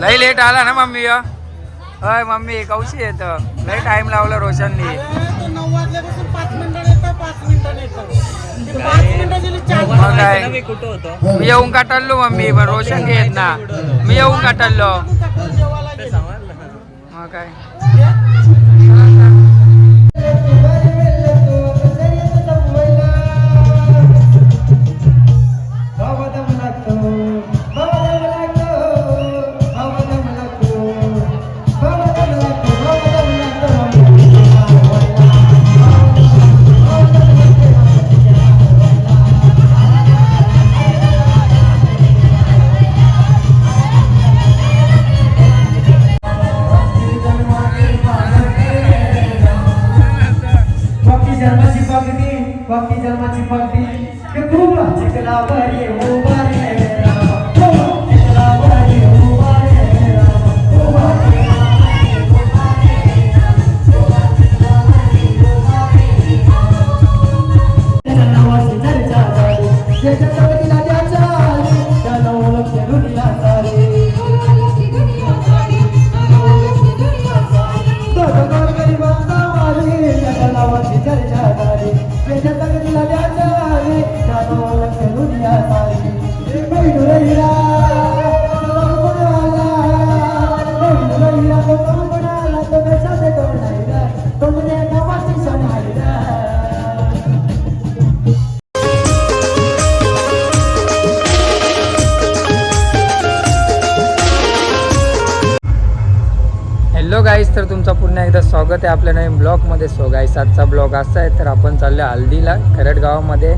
लई लेट आला ना मम्मी ह्यो? होय मम्मी कौशी येत लई टाइम लावला रोशननी. मी कुठं होतो? मी येऊन काटलो मम्मी? पण रोशन येत ना. मी येऊन काटलो. मग काय? భార్యము स्वागत आहे आपल्या नवीन ब्लॉगमध्ये. सो गाईस आजचा ब्लॉग असा आहे तर आपण चाललो आहे हल्दीला खरड गावामध्ये.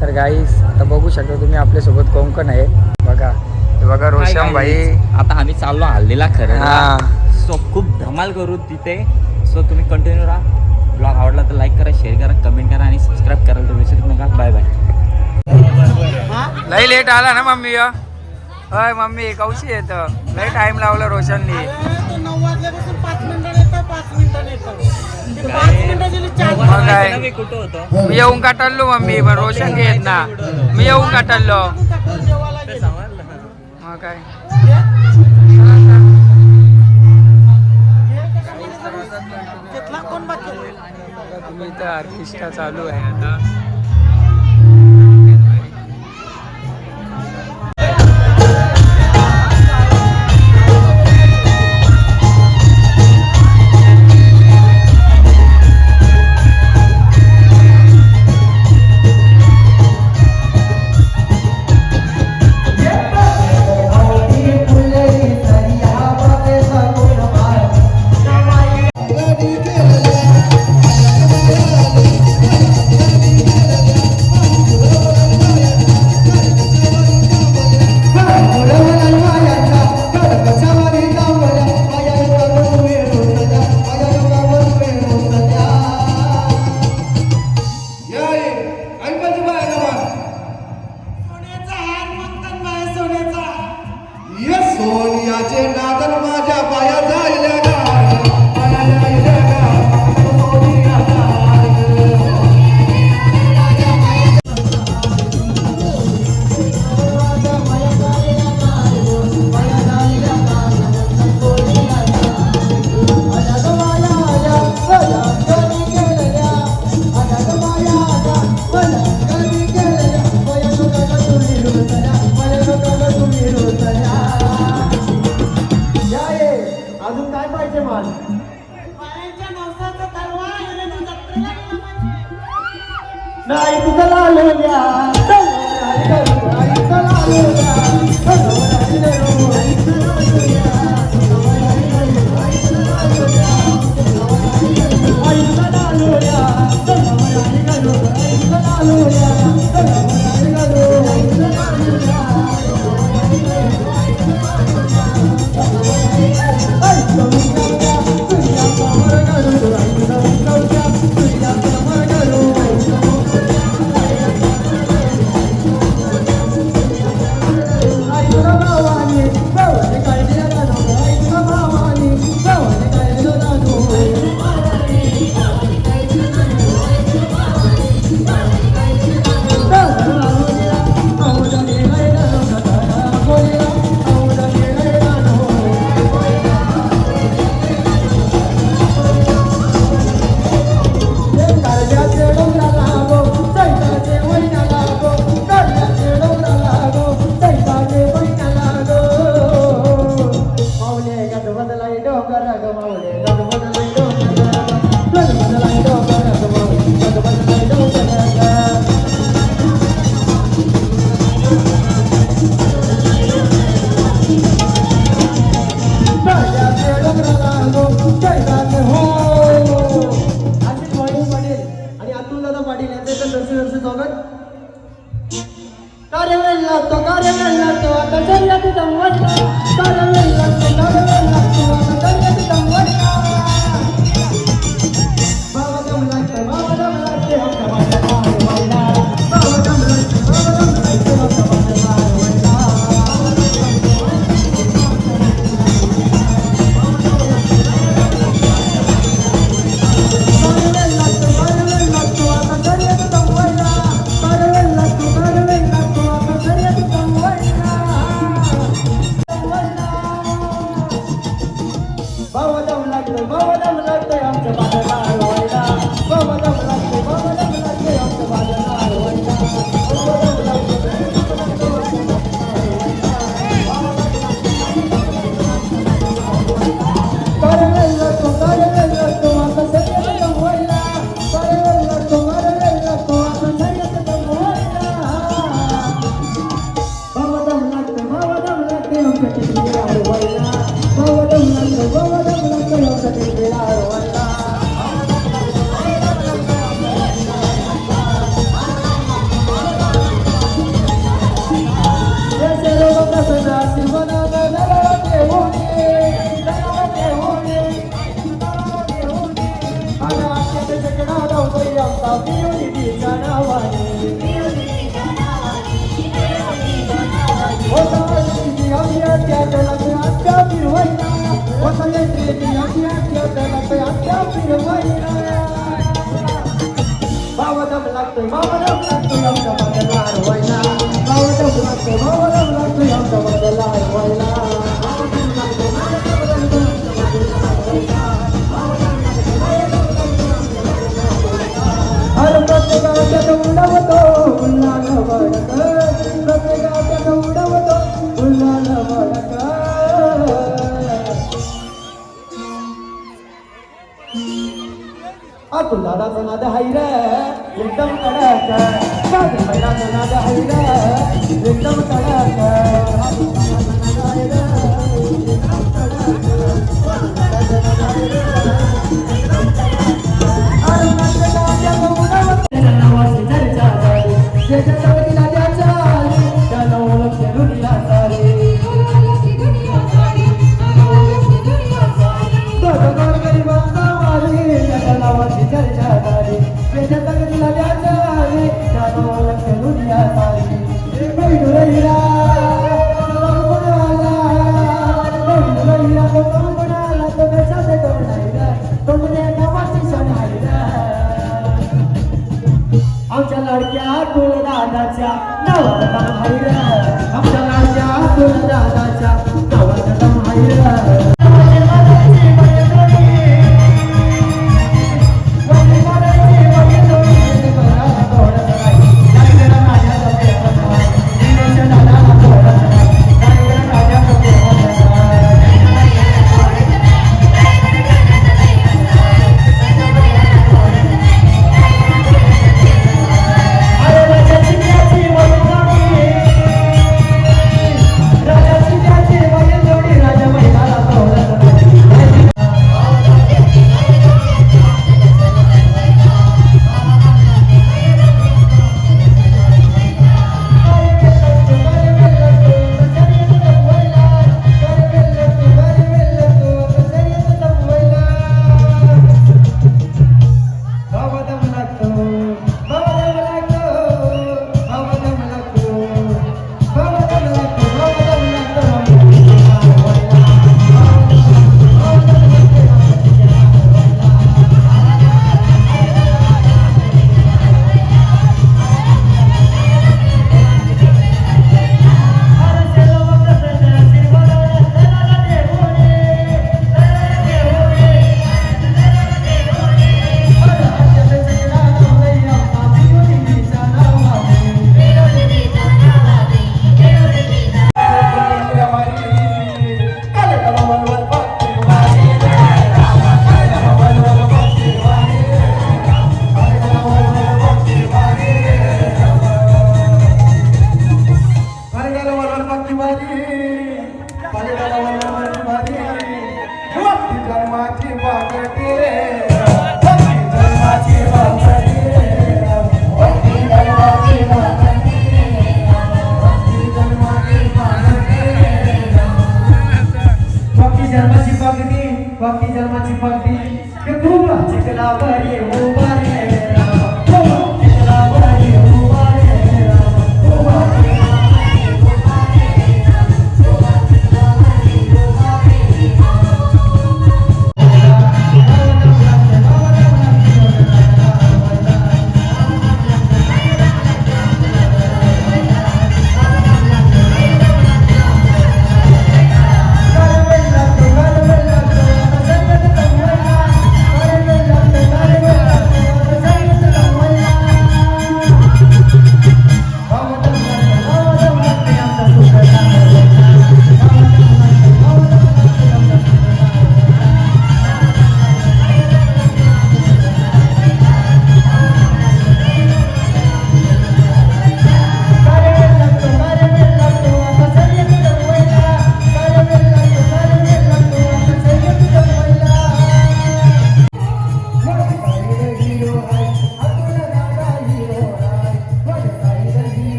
तर गाईस आता बघू शकता तुम्ही आपल्यासोबत कोंकण आहे. बघा हे बघा रोशन भाई. आता आम्ही चाललो हल्दीला खरं हा. सो खूप धमाल करू तिथे. सो तुम्ही कंटिन्यू राहा. ब्लॉग आवडला तर लाईक करा शेअर करा कमेंट करा आणि सबस्क्राईब करायला तर विसरू नका. बाय बाय लई लेट आला ना मम्मी ह्यो? होय मम्मी कौशी येत लई टाइम लावला रोशननी. मी येऊन काटलो मम्मी पण रोशन येत ना. मी येऊन काटलो. मग काय? घेतला कोण बाकी? तुम्ही इथं ऑर्केस्ट्रा चालू आहे आता. para verla, tocar que que. বিরোধী জানাবানি Thank you. बाळक प्रत्येकाच्या उडवतो. फुलाला बाळक आतून दादाचा नाद हायर एकदम कडक माझ्या महिलाचा नाद हायर एकदम कडक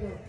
अरे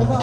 അപ്പൊ